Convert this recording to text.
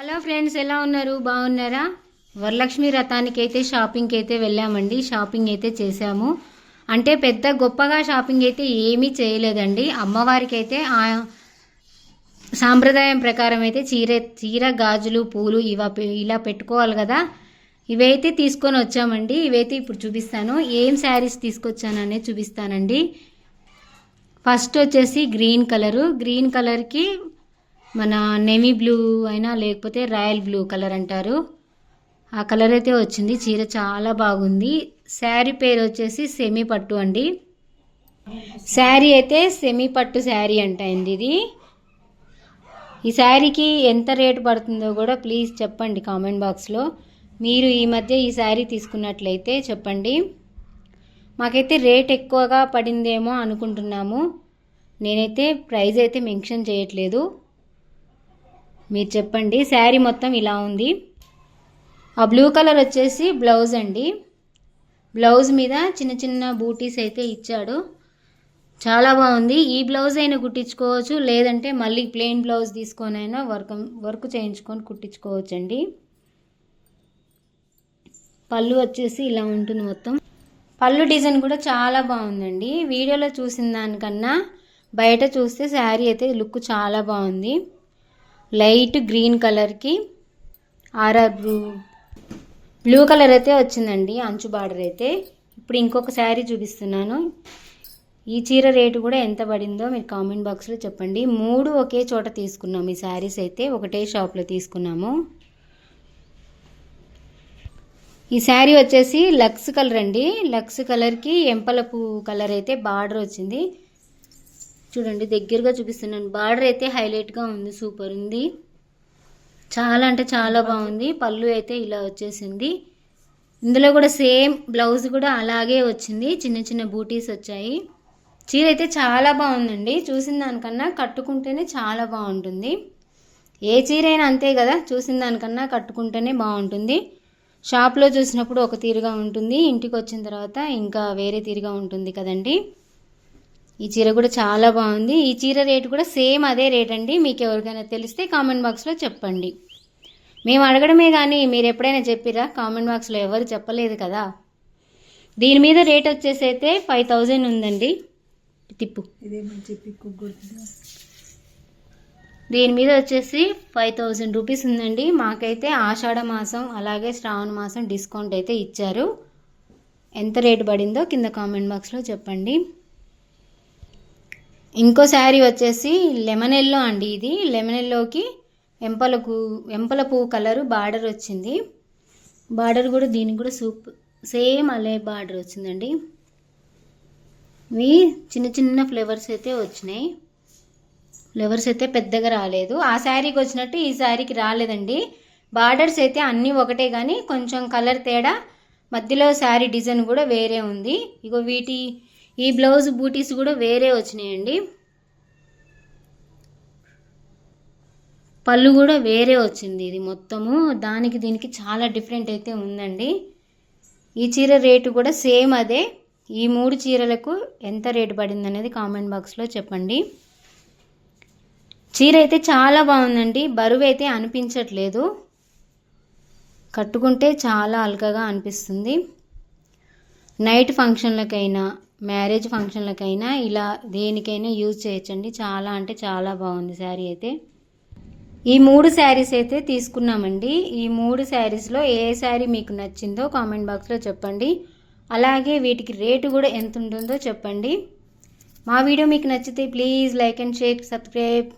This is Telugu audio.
హలో ఫ్రెండ్స్ ఎలా ఉన్నారు? బాగున్నారా? వరలక్ష్మి రథానికి అయితే షాపింగ్కి అయితే వెళ్ళామండి. షాపింగ్ అయితే చేశాము. అంటే పెద్ద గొప్పగా షాపింగ్ అయితే ఏమీ చేయలేదండి. అమ్మవారికి అయితే ఆ సాంప్రదాయం ప్రకారం అయితే చీర చీర గాజులు పూలు ఇవ ఇలా పెట్టుకోవాలి కదా. ఇవైతే తీసుకొని వచ్చామండి. ఇవైతే ఇప్పుడు చూపిస్తాను. ఏం శారీస్ తీసుకొచ్చాననే చూపిస్తానండి. ఫస్ట్ వచ్చేసి గ్రీన్ కలరు. గ్రీన్ కలర్కి మన నెవీ బ్లూ అయినా లేకపోతే రాయల్ బ్లూ కలర్ అంటారు. ఆ కలర్ అయితే వచ్చింది. చీర చాలా బాగుంది. శారీ పేరు వచ్చేసి సెమీ పట్టు అండి. శారీ అయితే సెమీ పట్టు శారీ అంటండి ఇది. ఈ శారీకి ఎంత రేటు పడుతుందో కూడా ప్లీజ్ చెప్పండి కామెంట్ బాక్స్లో మీరు ఈ మధ్య ఈ శారీ తీసుకున్నట్లయితే చెప్పండి. మాకైతే రేట్ ఎక్కువగా పడిందేమో అనుకుంటున్నాము. నేనైతే ప్రైస్ అయితే మెన్షన్ చేయట్లేదు. మీరు చెప్పండి. శారీ మొత్తం ఇలా ఉంది. ఆ బ్లూ కలర్ వచ్చేసి బ్లౌజ్ అండి. బ్లౌజ్ మీద చిన్న చిన్న బూటీస్ అయితే ఇచ్చాడు. చాలా బాగుంది. ఈ బ్లౌజ్ అయినా కుట్టించుకోవచ్చు. లేదంటే మళ్ళీ ప్లెయిన్ బ్లౌజ్ తీసుకొని అయినా వర్క్ వర్క్ చేయించుకొని కుట్టించుకోవచ్చు అండి పళ్ళు వచ్చేసి ఇలా ఉంటుంది మొత్తం. పళ్ళు డిజైన్ కూడా చాలా బాగుందండి. వీడియోలో చూసిన దానికన్నా బయట చూస్తే శారీ అయితే లుక్ చాలా బాగుంది. లైట్ గ్రీన్ కలర్కి ఆర్ఆర్ బ్లూ బ్లూ కలర్ అయితే వచ్చిందండి అంచు బార్డర్ అయితే. ఇప్పుడు ఇంకొక శారీ చూపిస్తున్నాను. ఈ చీర రేటు కూడా ఎంత పడిందో మీరు కామెంట్ బాక్స్లో చెప్పండి. మూడు ఒకే చోట తీసుకున్నాం ఈ శారీస్ అయితే. ఒకటే షాప్లో తీసుకున్నాము. ఈ శారీ వచ్చేసి లక్స్ కలర్ అండి. లక్స్ కలర్కి ఎంపల పువ్వు కలర్ అయితే బార్డర్ వచ్చింది. చూడండి దగ్గరగా చూపిస్తున్నాను. బార్డర్ అయితే హైలైట్గా ఉంది సూపర్ ఉంది. చాలా అంటే చాలా బాగుంది. పళ్ళు అయితే ఇలా వచ్చేసింది. ఇందులో కూడా సేమ్ బ్లౌజ్ కూడా అలాగే వచ్చింది. చిన్న చిన్న బూటీస్ వచ్చాయి. చీర అయితే చాలా బాగుందండి. చూసిన దానికన్నా కట్టుకుంటేనే చాలా బాగుంటుంది. ఏ చీర అయినా అంతే కదా? చూసిన దానికన్నా కట్టుకుంటేనే బాగుంటుంది. షాప్లో చూసినప్పుడు ఒక తీరుగా ఉంటుంది. ఇంటికి వచ్చిన తర్వాత ఇంకా వేరే తీరుగా ఉంటుంది కదండి. ఈ చీర కూడా చాలా బాగుంది. ఈ చీర రేటు కూడా సేమ్ అదే రేట్ అండి. మీకు ఎవరికైనా తెలిస్తే కామెంట్ బాక్స్లో చెప్పండి. మేము అడగడమే కానీ మీరు ఎప్పుడైనా చెప్పిరా? కామెంట్ బాక్స్లో ఎవరు చెప్పలేదు కదా? దీని మీద రేట్ వచ్చేసి అయితే ఫైవ్ థౌజండ్ ఉందండి. తిప్పు. దీని మీద వచ్చేసి ఫైవ్ థౌజండ్ రూపీస్ ఉందండి. మాకైతే ఆషాఢ మాసం అలాగే శ్రావణ మాసం డిస్కౌంట్ అయితే ఇచ్చారు. ఎంత రేటు పడిందో కింద కామెంట్ బాక్స్లో చెప్పండి. ఇంకో శారీ వచ్చేసి లెమన్ ఎల్లో అండి ఇది. లెమన్ ఎల్లోకి ఎంపలకు ఎంపల పువ్వు కలరు బార్డర్ వచ్చింది. బార్డర్ కూడా దీనికి కూడా సూప్ సేమ్ అలే బార్డర్ వచ్చిందండి. ఇవి చిన్న చిన్న ఫ్లేవర్స్ అయితే వచ్చినాయి. ఫ్లేవర్స్ అయితే పెద్దగా రాలేదు. ఆ శారీకి వచ్చినట్టు ఈ శారీకి రాలేదండి. బార్డర్స్ అయితే అన్నీ ఒకటే కానీ కొంచెం కలర్ తేడా. మధ్యలో శారీ డిజైన్ కూడా వేరే ఉంది. ఇగో వీటి ఈ బ్లౌజ్ బూటీస్ కూడా వేరే వచ్చినాయండి. పళ్ళు కూడా వేరే వచ్చింది ఇది మొత్తము. దానికి దీనికి చాలా డిఫరెంట్ అయితే ఉందండి. ఈ చీర రేటు కూడా సేమ్ అదే. ఈ మూడు చీరలకు ఎంత రేటు పడింది అనేది కామెంట్ బాక్స్లో చెప్పండి. చీర అయితే చాలా బాగుందండి. బరువు అయితే అనిపించట్లేదు. కట్టుకుంటే చాలా అల్కగా అనిపిస్తుంది. నైట్ ఫంక్షన్లకైనా మ్యారేజ్ ఫంక్షన్లకైనా ఇలా దేనికైనా యూజ్ చేయొచ్చండి. చాలా అంటే చాలా బాగుంది శారీ అయితే. ఈ మూడు శారీస్ అయితే తీసుకున్నామండి. ఈ మూడు శారీస్లో ఏ శారీ మీకు నచ్చిందో కామెంట్ బాక్స్లో చెప్పండి. అలాగే వీటికి రేటు కూడా ఎంత ఉంటుందో చెప్పండి. మా వీడియో మీకు నచ్చితే please like and share subscribe.